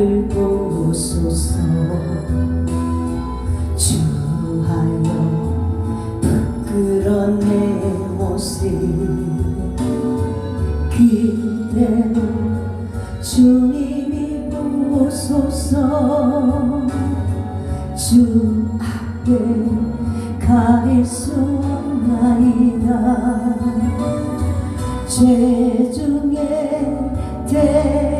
나를 보소서. 주하여 부끄러운 내 모습 그대로 주님이 보소서. 주 앞에 가릴 수 없나이다. 죄 중에 대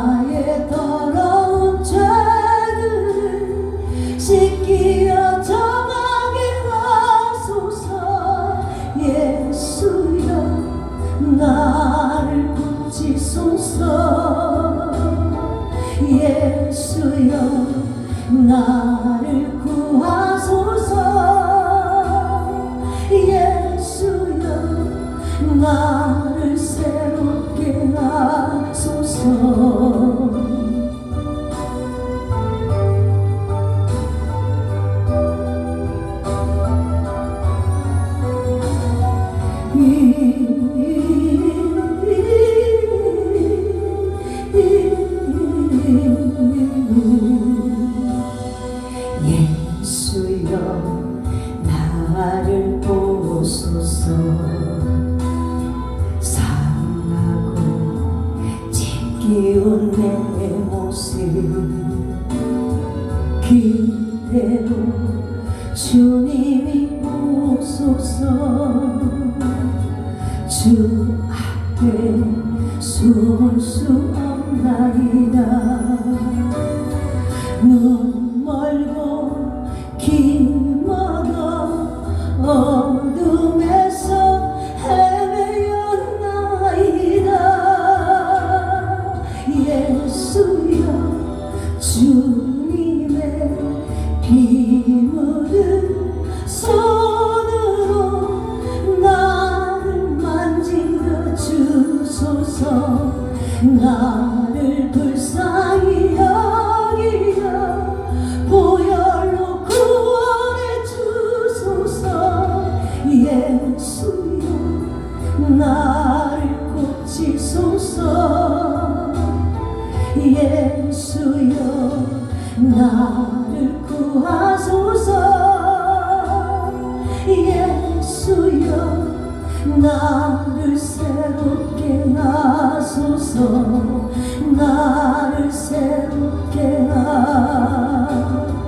나를 고치소서. 예수여 나를 구하소서. 예수여 나를 새롭게 하소서. 예 상하고 지키운 내 모습. 그대로 주님이 보소서. 주 앞에 숨을 수 없나이다. 눈 멀고 길 멀어 어둠에 예수여 주님의 피 묻은 손으로 나를 만지어 주소서. 나를 불쌍히 여기어 보혈로 구원해 주소서. 예수여 나를 고치소서 예수여 나를 구하소서. 예수여 나를 새롭게 하소서. 나를 새롭게 하소서